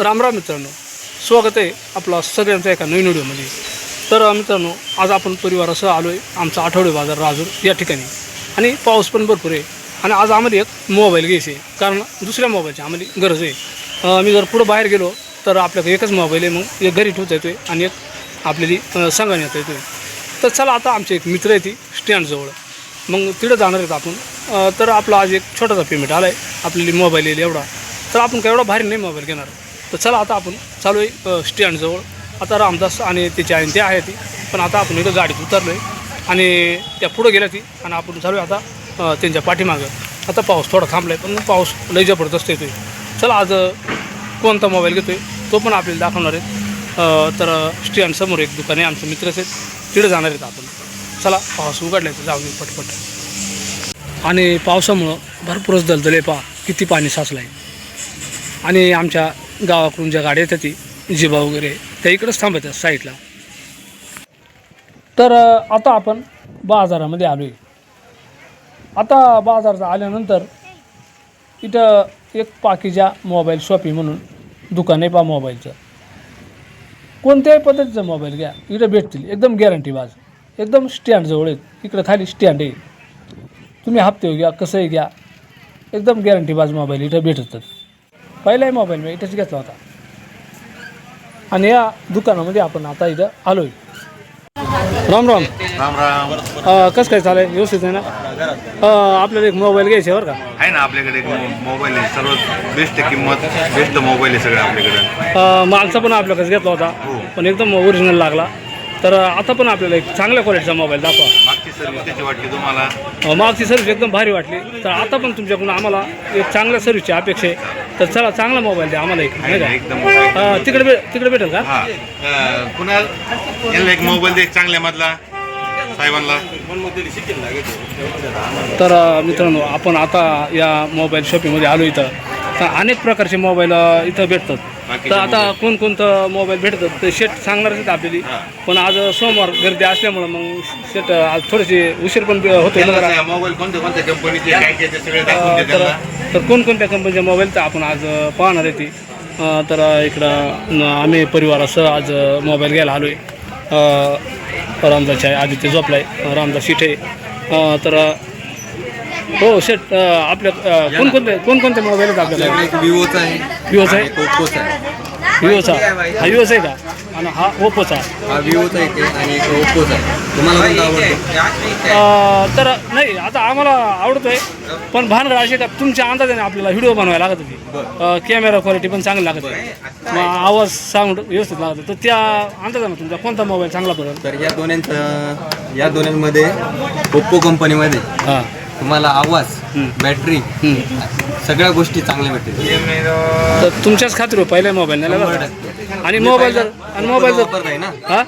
राम राम मित्रांनो. स्वागत आहे आपला सगळ्यांचा एका नवीन व्हिडिओमध्ये. तर मित्रांनो आज आपण परिवारासह आलो आहे आमचा आठवडे बाजार राजूर या ठिकाणी. आणि पाऊस पण भरपूर आहे. आणि आज आम्हाला एक मोबाईल घ्यायचे आहे. कारण दुसऱ्या मोबाईलची आम्हाला गरज आहे. मी जर पुढं बाहेर गेलो तर आपल्याकडे एकच मोबाईल आहे. मग एक घरी ठेवता येतो आहे आणि एक आपल्याली अ, सांगायला येता येतो आहे तर चला आता आमचे एक मित्र आहे ती स्टँडजवळ मग तिथं जाणार आहेत आपण. तर आपला आज एक छोटासा पेमेंट आला आहे आपल्याला मोबाईल येईल एवढा. तर आपण काय एवढा भारी नाही मोबाईल घेणार. तर चला आता आपण चालू आहे स्टँडजवळ. आता रामदास आणि त्याची आई ते आहे ती पण आता आपण इथं गाडीत उतरलो आहे आणि त्या पुढं गेल्या ती आणि आपण चालू आहे आता त्यांच्या पाठीमागं. आता पाऊस थोडा थांबला आहे पण पाऊस लय जबरदस्त येतो आहे चला आज कोणता मोबाईल घेतो आहे तो पण आपल्याला दाखवणार आहेत. तर स्टँडसमोर एक दुकान आहे आमचे मित्रच आहेत. तिकडे जाणार आहेत आपण. चला पाऊस उघडल्याचं तर जाऊ मी पटपट. आणि पावसामुळं भरपूरच दलदल आहे पहा किती पाणी साचलं आहे आणि आमच्या गावाकडून ज्या गाड्या येतात ती जिबा वगैरे त्या इकडंच थांबतात साईडला. तर आता आपण बाजारामध्ये आलो आहे आता बाजारात आल्यानंतर इथं एक पाकिजा मोबाईल शॉपिंग म्हणून दुकान आहे पा मोबाईलचं. कोणत्याही पद्धतीचा मोबाईल घ्या इकडं भेटतील एकदम गॅरंटी बाज. एकदम स्टँडजवळ आहेत इकडं खाली स्टँड आहे. तुम्ही हप्ते घ्या कसंही घ्या एकदम गॅरंटी बाज मोबाईल इथं भेटतात. पहिलाही मोबाईल मी इथंच घेतला होता. आणि या दुकानामध्ये आपण आता इथं आलो आहे राम राम. राम राम. अं, कसं काय चालेल व्यवस्थित आहे ना? अं, आपल्याला एक मोबाईल घ्यायचा आहे बरं का? आहे ना आपल्याकडे एक मो- मोबाईल आहे सर्वात बेस्ट किंमत. बेस्ट मोबाईल आहे सगळं आपल्याकडे. अं, मागचा पण आपल्याकडे घेतला होता. हो. पण एकदम ओरिजिनल लागला. तर आता पण आपल्याला एक चांगल्या क्वालिटीचा मोबाईल दाखवा. मागची त्याची वाटली तुम्हाला? अं, मागची सर्व्हिस एकदम भारी वाटली. तर आता पण तुमच्याकडून आम्हाला एक चांगल्या सर्व्हिसची अपेक्षा आहे. तर चला चांगला मोबाईल द्या आम्हाला एक नाही का? एकदम तिकडे भे तिकडे भेटेल का? हा. अं, यांना एक मोबाईल दे चांगल्या मधला. साहेबांना. तर अ, मित्रांनो आपण आता या मोबाईल शॉपिंगमध्ये आलो इथं. तर अनेक प्रकारचे मोबाईल अ, इथं भेटतात. बाकीचे तर आता कोणकोणतं मोबाईल भेटतात ते शेट सांगणारच आहेत आपल्याली. हा. पण आज सोमवार गर्दी असल्यामुळं मग शेट आज थोडेसे उशीर पण होतो ना जरा. मोबाईल कोणत्या कोणत्या कंपनीचे काय काय ते सगळे दाखवून अ, दे तर त्यांना तर कोणकोणत्या कंपनीचे मोबाईल तर आपण आज अ, पाहणार आहे ती. अ, तर अ, इकडं न, आम्ही परिवारासह आज अ, मोबाईल घ्यायला आलो आहे रामदास आहे आदित्य झोपलाय रामदास शिठे. अ, तर अ, हो शेट आपल्या कोणकोणते कोणकोणते मोबाईल आहेत आपल्याकडे? एक विवोचा आहे विवोचा आहे? एक ओप्पोचा आहे. विवोचा हा विवोचा आहे का? आणि हा ओप्पोचा हा विवोचा एक आहे आणि एक ओप्पोचा आहे. तुम्हाला कोणता आवडतो? अ, तर नाही आता आम्हाला आवडतोय पण भानगड असे का तुमच्या अंदाजाने आपल्याला व्हिडिओ बनवायला लागत होती. कॅमेरा क्वालिटी पण चांगली लागत आहे मग आवाज साऊंड व्यवस्थित लागत होता. तर त्या अंदाजाने तुमचा कोणता मोबाईल चांगला पडेल? तर या दोन्यांचं या दोन्यांमध्ये ओप्पो कंपनीमध्ये हां. तुम्हाला आवाज. बॅटरी. सगळ्या गोष्टी चांगल्या भेटतील तर तुमच्याच खात्री पहिला मोबाईल नाही शंभर लागला टक्के. आणि मोबाईल जर आणि मोबाईल जर वापरताय ना? हा?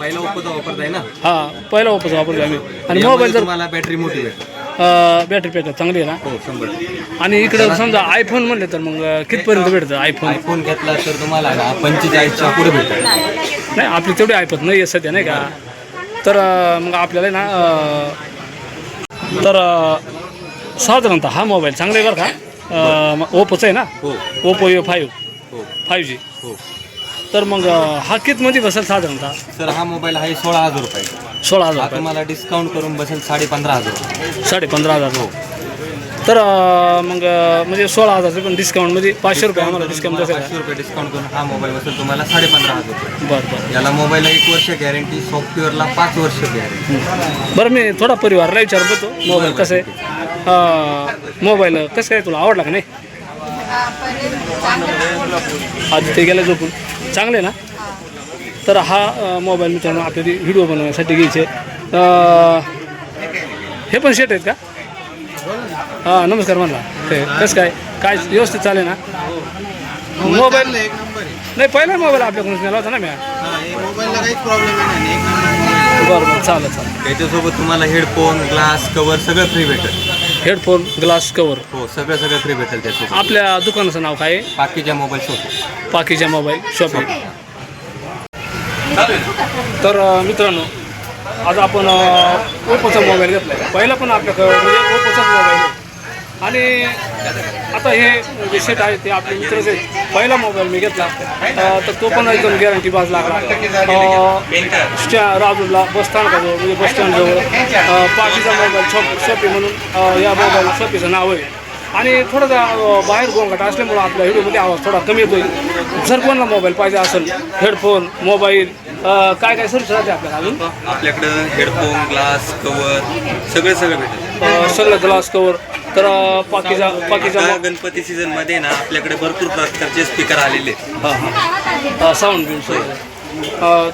पहिला ओप्पोचा वापरताय ना? हा पहिला ओप्पोचा वापरतो आम्ही. आणि यामध्ये मोबाईल जर तुम्हाला बॅटरी मोठी भेटेल. बॅटरी बॅकअप चांगली आहे ना? हो शंभर टक्के. आणि इकडं समजा आयफोन म्हणले तर मग कितपर्यंत भेटतं आयफोन आयफोन घेतला तर तुम्हाला ना पंचेचाळीसच्या पुढे भेटेल नाही आपली तेवढी ऐपत नाही आहे सध्या नाही का? तर अं, मग आपल्याला ना अं, तर साधारणतः हा मोबाईल चांगला आहे बरं का? ओप्पोचा आहे ना? हो. ओप्पो यो फाईव्ह. हो. Five G. हो. तर मग हा कितमध्ये बसेल साधारणतः? सर हा मोबाईल आहे सोळा हजार रुपये. सोळा हजार तुम्हाला डिस्काउंट करून बसेल साडे पंधरा हजार साडे पंधरा हजार. हो. तर मग म्हणजे सोळा हजारचे पण डिस्काउंटमध्ये पाचशे रुपये आम्हाला डिस्काउंट तुम्हाला पाचशे रुपये डिस्काउंट करून हा मोबाईल बसेल तुम्हाला साडे पंधरा हजार रुपये. बरं बरं. याला मोबाईलला एक वर्ष गॅरंटी सॉफ्टवेअरला पाच वर्ष गॅरंटी बरं मी थोडा परिवारला विचारत होतो मोबाईल कसं आहे? मोबाईल कसं आहे तुला आवडला का नाही? आधी ते गेलं झोपून. चांगले ना? तर हा अं, मोबाईल मित्रांनो आपल्याला व्हिडिओ बनवण्यासाठी घ्यायचे. अं, हे पण शेट आहेत का? हां नमस्कार म्हणला. ते कसं काय? काय व्यवस्थित चालेल ना? मोबाईल एक नंबर आहे. नाही पहिला मोबाईल आपल्याकडून नेला होता ना मी. हा हे मोबाईलला काहीच प्रॉब्लेम नाही एक नंबर बरं बरं चालेल चालेल. त्याच्यासोबत तुम्हाला हेडफोन ग्लास कवर सगळं फ्री भेटेल. Headphone glass cover. हो सगळं सगळं फ्री भेटेल त्याच्यासोबत. आपल्या दुकानाचं नाव काय? आहे बाकीच्या मोबाईल शॉप पाकीच्या मोबाईल शॉपिंग तर अ, मित्रांनो आज आपण ओपोचा ओप्पोचा मोबाईल घेतला आहे पहिला पण आपल्याकडं म्हणजे ओप्पोचाच मोबाईल आहे. आणि आता हे जे सेट आहे ते आपले मित्रच आहेत. पहिला मोबाईल मी घेतला. तर तो पण एकदम गॅरंटी बाज लागला अं, स्टॅ राजूरला बस म्हणजे बस स्टँडजवळ पाठीचा मोबाईल शॉप शॉपी म्हणून या मोबाईल शॉपीचं नाव आहे. आणि थोडासा बाहेर गोंगाट असल्यामुळं आपल्या व्हिडिओमध्ये आवाज थोडा कमी येतोय. जर कोणाला मोबाईल पाहिजे असेल? हेडफोन मोबाईल काय काय सर्विस राहते आपल्याला अजून? आपल्याकडं हेडफोन ग्लास कवर सगळे सगळं भेटेल. अं, सगळं ग्लास कवर तर अं, पाकीजा पाकीजा गणपती सीझनमध्ये ना आपल्याकडे भरपूर प्रकारचे स्पीकर आलेले हां हां. साऊंड बिल सगळं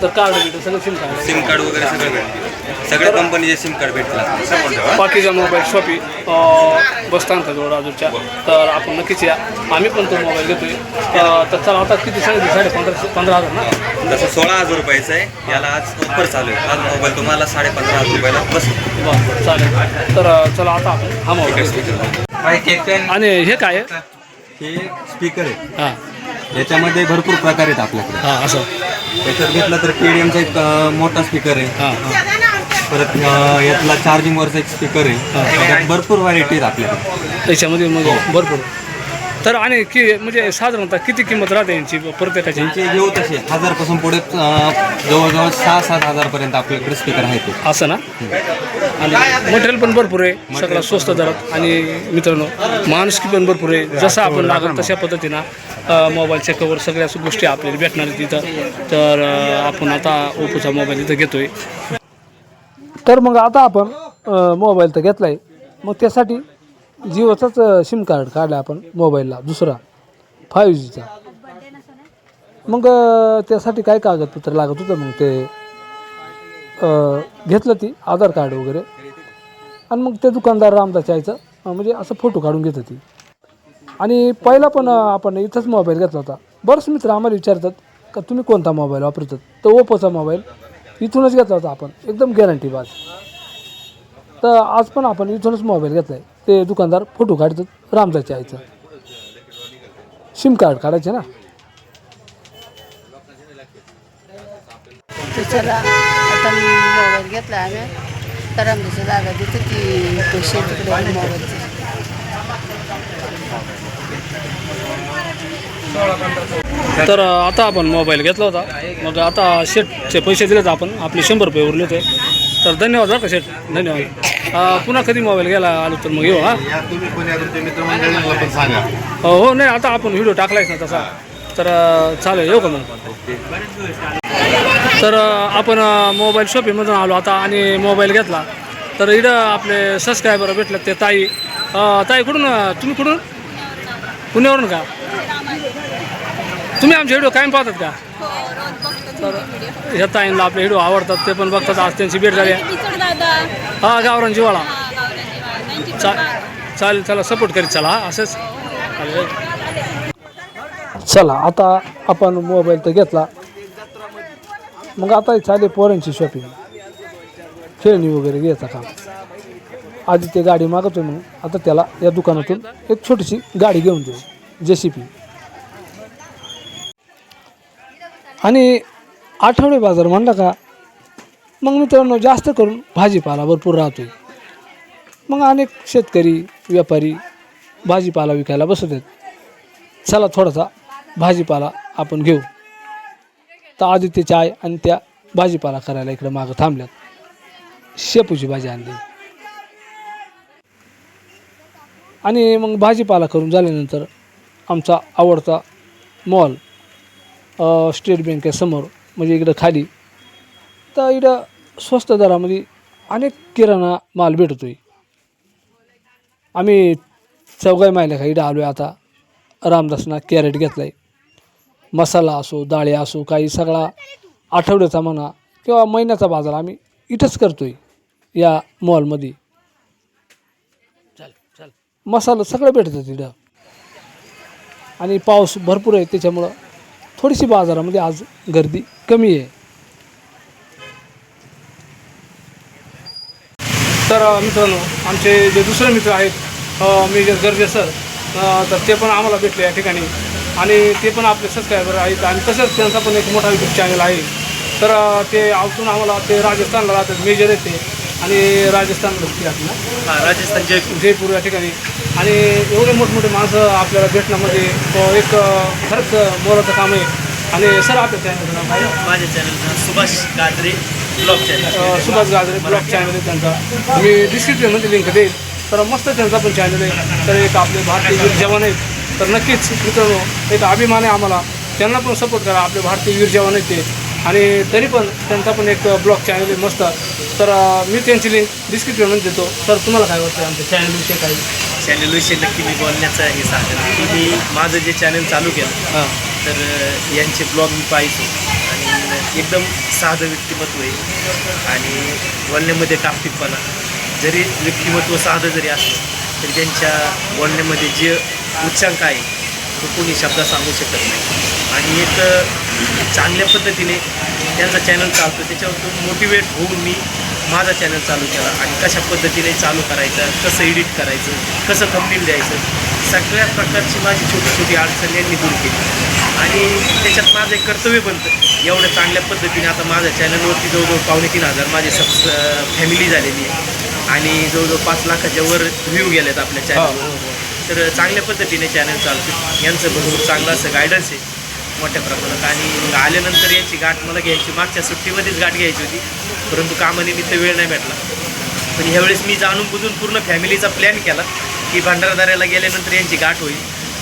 तर कार्ड बिल सगळं सिम कार्ड सिम कार्ड वगैरे सगळं भेटेल. सगळ्या कंपनीचे सिम कार्ड भेटतील बाकीचा मोबाईल शॉपी बस स्थानकाजवळ राजूरच्या तर आपण नक्कीच या. आम्ही पण तो मोबाईल घेतोय. तर चला आता किती सांगितले? साडे पंधरा पंधरा हजार ना? तसं सोळा हजार रुपयाचं आहे याला आज ऑफर चालू आहे. आज मोबाईल तुम्हाला साडे पंधरा हजार रुपयाला बरं बरं चालेल. तर चला आता आपण हा मोबाईल. आणि हे काय आहे? हे स्पीकर आहे. हां. याच्यामध्ये भरपूर प्रकार आहेत आपल्याकडे. हां असं. याच्यात घेतलं तर केडीएमचा एक अं, मोठा स्पीकर आहे. हां. हां परत अं, यातला चार्जिंगवरचा एक स्पीकर आहे. त्याच्यात भरपूर व्हरायटी आहेत आपल्याकडे. त्याच्यामध्ये म्हणजे भरपूर. तर आणि कि म्हणजे साधारणतः किती किंमत राहते यांची प्रत्येकाची? त्यांचे घेऊ तसे हजारपासून पुढे अं, जवळजवळ सहा सात हजारपर्यंत आपल्याकडे स्पीकर आहेत ते. असं ना? आणि मटेरियल पण भरपूर आहे. सगळं स्वस्त दरात. आणि मित्रांनो माणुसकी पण भरपूर आहे. जसं आपण लागेल तशा पद्धतीनं अ, मोबाईलचे कवर सगळ्या गोष्टी आपल्याला भेटणार आहेत तिथं. तर अ, आपण आता ओप्पोचा मोबाईल इथं घेतोय. तर मग आता आपण मोबाईल तर घेतला आहे मग त्यासाठी जिओचाच सिम कार्ड काढला आपण मोबाईलला दुसरा. फायव्ह जीचा मग त्यासाठी काय कागदपत्र लागत होतं मग ते? घेतलं ती आधार कार्ड वगैरे. आणि मग ते दुकानदार रामदास यायचं म्हणजे असं फोटो काढून घेत होती. आणि पहिला पण आपण इथंच मोबाईल घेतला होता. बरंच मित्र आम्हाला विचारतात का तुम्ही कोणता मोबाईल वापरतात? तर ओप्पोचा मोबाईल इथूनच घेतला होता आपण. एकदम गॅरंटी बाज. तर आज पण आपण इथूनच मोबाईल घेतला आहे ते दुकानदार फोटो काढतात रामदासच्या आईचं. सिम कार्ड काढायचे ना. तिच्याला आता मोबाईल घेतला आम्ही. तर आमची जागा देते ती पैसे तिकडे मोबाईलचे. तर आता आपण मोबाईल घेतला होता. मग आता शेटचे पैसे दिलेत आपण. आपले शंभर रुपये उरले होते. तर धन्यवाद बरं का शेट धन्यवाद. अ, पुन्हा कधी मोबाईल घ्यायला आलो तर मग येऊ हा? तुम्ही कोणी तुमच्या पण सांगा. हो हो नाही आता आपण व्हिडिओ टाकलायच ना तसा. तर चालेल येऊ का मग? तर आपण मोबाईल शॉपिंगमधून आलो आता आणि मोबाईल घेतला. तर इकडं आपले सबस्क्रायबर भेटले ते ताई. ताई कुठून तुम्ही कुठून? पुण्यावरून का? तुम्ही आमचे व्हिडिओ कायम पाहतात का? तर ह्या ताईंना आपले व्हिडिओ आवडतात ते पण बघतात. आज त्यांची भेट झाली. आहे. हा गावरान जिवाळा. चा चालेल चला सपोर्ट करीत चला हा असंच. चला आता आपण मोबाईल तर घेतला. मग आता चालेल पोरांची शॉपिंग खेळणी वगैरे घ्यायचा काम. आधी ते गाडी मागवतोय म्हणून आता त्याला या दुकानातून एक छोटीशी गाडी घेऊन देऊ जे सी पी आणि आठवडे बाजार म्हणला का मग मित्रांनो जास्त करून भाजीपाला भरपूर राहतो मग अनेक शेतकरी व्यापारी भाजीपाला विकायला बसत आहेत. चला थोडासा भाजीपाला आपण घेऊ. तर आदित्य चाय आणि त्या भाजीपाला करायला इकडे मागं थांबल्यात. शेपूची भाजी आणली. आणि मग भाजीपाला करून झाल्यानंतर आमचा आवडता मॉल स्टेट बँकेसमोर म्हणजे इकडं खाली. तर इकडं स्वस्त दरामध्ये अनेक किराणा माल भेटतो आहे आम्ही चौघाई माहिल्या का इकडं आलो आहे आता. रामदासना कॅरेट घेतला आहे मसाला असो डाळी असो काही सगळा आठवड्याचा म्हणा किंवा महिन्याचा बाजार आम्ही इथंच करतो आहे या मॉलमध्ये. मसाला सगळं भेटतं तिथं. आणि पाऊस भरपूर आहे त्याच्यामुळं थोडीशी बाजारामध्ये आज गर्दी कमी आहे. तर मित्रांनो आमचे जे दुसरे मित्र आहेत मेजर गर्जे सर तर ते पण आम्हाला भेटले या ठिकाणी. आणि ते पण आपले सबस्क्रायबर आहेत आणि तसंच त्यांचा पण एक मोठा यूट्यूब चॅनल आहे. तर ते आवतून आम्हाला ते राजस्थानला राहतात मेजर येते आणि राजस्थानमध्ये आपलं हा राजस्थान जयपूर जयपूर या ठिकाणी. आणि एवढे मोठमोठे माणसं आपल्याला भेटण्यामध्ये एक अ, खरंच मोलाचं काम आहे. आणि सर आपल्या चॅनलचं नाव काय? आहे? माझ्या चॅनलचं सुभाष गाजरे ब्लॉग अ, channel Subhash Gajare blog channel आहे त्यांचा. मी डिस्क्रिप्शनमध्ये लिंक देईल. तर मस्त त्यांचा पण चॅनल आहे. तर एक आपले भारतीय वीर जवान आहेत. तर नक्कीच मित्रांनो एक अभिमान आहे आम्हाला. त्यांना पण सपोर्ट करा. आपले भारतीय वीर जवान आहेत ते. आणि तरी पण त्यांचा पण एक ब्लॉग चॅनल आहे मस्त. तर मी त्यांची लिंक डिस्क्रिप्शनमध्ये देतो. तर तुम्हाला काय वाटतं? आमच्या चॅनलविषयी काही? चॅनलविषयी नक्की मी बोलण्याचं हे सांगेन. की मी माझं जे चॅनल चालू केलं हां. तर यांचे ब्लॉग मी पाहायचो. आणि एकदम साधं व्यक्तिमत्व आहे. आणि बोलण्यामध्ये टापटीपणा जरी व्यक्तिमत्व साधं जरी असलं तरी त्यांच्या बोलण्यामध्ये जे उच्चांक आहे तो कोणी शब्द सांगू शकत नाही. आणि एक चांगल्या पद्धतीने त्यांचा चॅनल चालतो. त्याच्यावर मोटिवेट होऊन मी माझा चॅनल चालू केला आणि कशा पद्धतीने चालू करायचं कसं एडिट करायचं कसं थंबनेल द्यायचं सगळ्या प्रकारची माझी छोटी छोटी अडचण यांनी दूर केली. आणि त्याच्यात माझं एक कर्तव्य बनतं. एवढ्या चांगल्या पद्धतीने आता माझ्या चॅनलवरती जवळजवळ पावणे तीन हजार माझे सबस फॅमिली झालेली आहे. आणि जवळजवळ पाच लाखाच्या वर व्ह्यू गेलेत आपल्या चॅनलवर तर चांगल्या पद्धतीने चॅनल चालते यांचं भरपूर चांगलं असं गायडन्स आहे. मोठ्या प्रमाणात. आणि आल्यानंतर याची गाठ मला घ्यायची. मागच्या सुट्टीमध्येच गाठ घ्यायची होती. परंतु कामानिमित्त वेळ नाही भेटला. पण ह्यावेळेस मी जाणून बुजून पूर्ण फॅमिलीचा प्लॅन केला की भंडारदाऱ्याला गेल्यानंतर यांची गाठ होईल.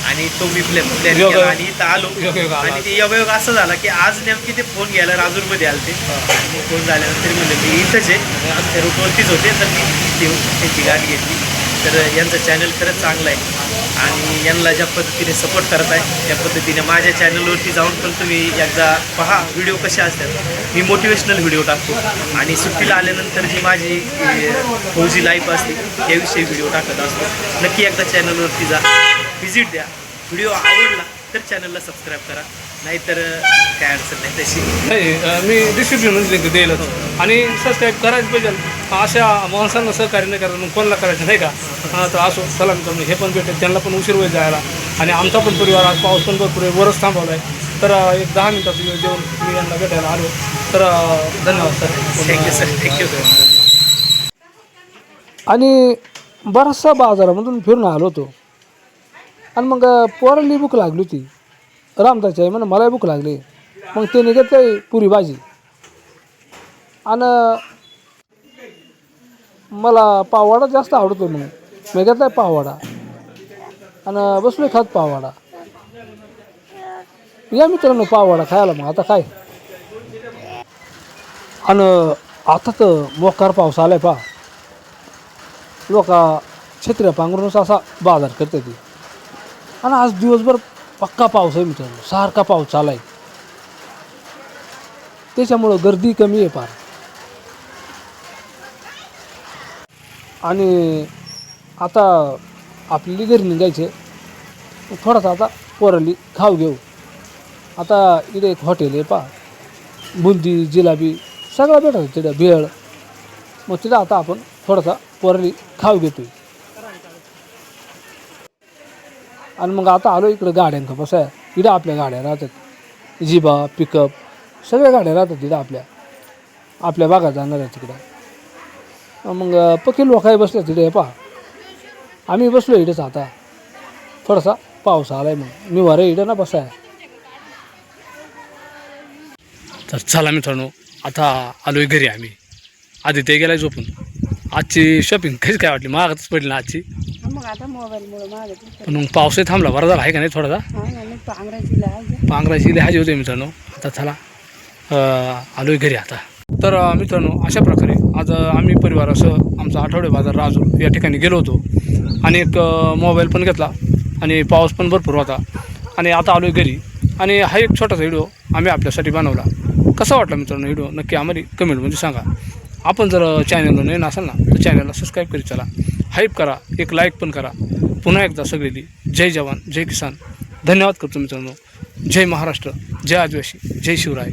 आणि तो मी प्लॅन प्लॅन. केला आणि इथं आलो. आला. आणि ते योगायोग असं झाला की आज नेमकी ते फोन घ्यायला राजूरमध्ये आलते. आणि फोन झाल्यानंतर म्हणलं मी इथंच आहे. आमच्या रूटवरतीच होते. तर मी येऊन त्यांची गाठ घेतली. तर यांचं चॅनल खरंच चांगलं आहे. आणि यांना ज्या पद्धतीने सपोर्ट करत आहे त्या पद्धतीने माझ्या चॅनलवरती जाऊन पण तुम्ही एकदा पहा व्हिडिओ कसे असतात. मी मोटिवेशनल व्हिडिओ टाकतो. आणि सुट्टीला आल्यानंतर जी माझी फौजी लाईफ असते त्याविषयी व्हिडिओ टाकत असतो. नक्की एकदा चॅनलवरती जा. व्हिजिट द्या. व्हिडिओ आवडला तर चॅनलला सबस्क्राईब करा. नाहीतर काय अडचण नाही तशी. नाही मी डिस्क्रिप्शनमध्ये लिंक देईलच. आणि सबस्क्राईब करायचं पाहिजे. अशा माणसांना सहकार्य नाही करायचं मग कोणाला करायचं नाही का? हां. तर असो चला मित्रांनो हे पण भेटेल त्यांना पण उशीर होईल जायला. आणि आमचा पण परिवार आज पाऊस पण भरपूर आहे वरच थांबवला आहे तर एक दहा मिनिटाचा वेळ देऊन मी यांना भेटायला आलो. तर धन्यवाद सर. थँक्यू सर थँक्यू आणि बराचसा बाजारामधून फिरून आलो होतो. आणि मग पोराली भूक लागली होती. रामदाची आहे म्हणा मलाही भूक लागली. मग ते निघत आहे पुरी भाजी आणि मला पाववाडा जास्त आवडतो म्हणून. मी घेतला आहे पाववाडा. आणि बसलो खात पाववाडा. या मित्रांनो पाववाडा खायला मग. आता काय? आणि आता तर मोकार पाऊस आलाय पा लोक छत्र्या पांघरूनच असा बाजार करते ती. आणि आज दिवसभर पक्का पाऊस आहे मित्रांनो. सारखा पाऊस चालाय. त्याच्यामुळं गर्दी कमी आहे पार. आणि आता आपली घरी निघायचे. थोडासा आता पोरली खाऊ घेऊ. आता इथे एक हॉटेल आहे पा. बुंदी जिलाबी सगळं भेटत तिथं भेळ. मग तिथं आता आपण थोडासा पोरली खाऊ घेतो आणि मग आता आलो इकडं गाड्यांका कसं आहे. इकडं आपल्या गाड्या राहतात. जिबा पिकअप सगळ्या गाड्या राहतात तिथं आपल्या. आपल्या भागात जाणार आहे तिकडं. मग पक्की लोकाही बसल्या तिथे पा आम्ही बसलो इथंच आता. थोडासा पाऊस आलाय मग मी वरे इथं ना बसाय. तर चला मित्रांनो आता आलोय घरी आम्ही. आधी ते गेलाय झोपून. आजची शॉपिंग कशी काय वाटली? महागच पडली ना आजची? मग आता मोबाईलमुळे मागत पण मग पावसही थांबला. बरा झाला. आहे का नाही थोडासा? हा लाज पांघराची लिहाजी होते मित्रांनो. आता चला आलोय घरी आता. तर मित्रांनो अशा प्रकारे आज आम्ही आम्ही परिवारासह आमचा आठवडे बाजार राजूर या ठिकाणी गेलो होतो. आणि एक मोबाईल पण घेतला आणि पाऊस पण भरपूर होता. आणि आता आलो घरी. आणि हा एक छोटासा व्हिडिओ आम्ही आपल्यासाठी बनवला. कसा वाटला मित्रांनो व्हिडिओ? नक्की आम्हाला कमेंटमध्ये सांगा. आपण जर चॅनलवर नवीन असाल ना तर चॅनलला सबस्क्राईब करीत चला. हाईप करा एक लाईक पण करा. पुन्हा एकदा सगळी जय जवान जय किसान. धन्यवाद करतो मित्रांनो. जय महाराष्ट्र जय आदिवासी जय शिवराय.